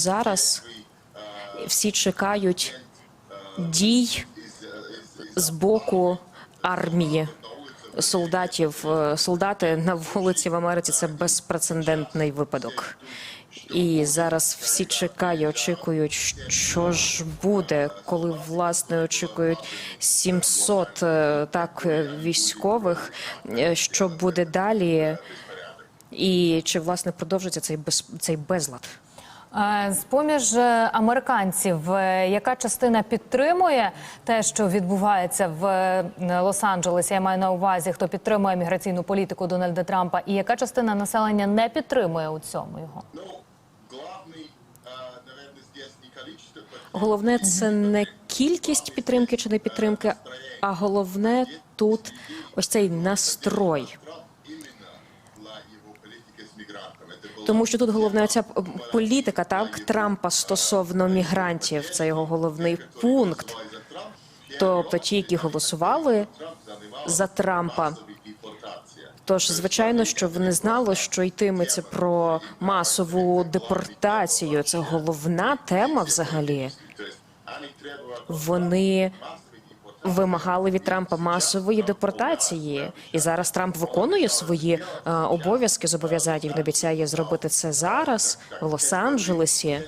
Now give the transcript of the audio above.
Зараз всі чекають дій з боку армії. Солдатів, Е, солдати на вулиці в Америці це безпрецедентний випадок. І зараз всі чекають, очікують, що ж буде, коли власне очікують 700 е, так військових. е, Що буде далі, і чи власне продовжиться цей без цей безлад? Е, З-поміж е, американців, е, яка частина підтримує те, що відбувається в Лос-Анджелесі? Я маю на увазі, хто підтримує міграційну політику Дональда Трампа, і яка частина населення не підтримує у цьому його? Ну, Головне це не кількість підтримки чи не підтримки, а головне тут ось цей настрой. Тому що тут головне ця політика так Трампа стосовно мігрантів. Це його головний пункт. Тобто ті, які голосували за Трампа. Тож, звичайно, що вони знали, що йтиметься про масову депортацію. Це головна тема взагалі. Вони. Вимагали від Трампа масової депортації, і зараз Трамп виконує свої е, обов'язки. Зобов'язання він обіцяє зробити це зараз в Лос-Анджелесі.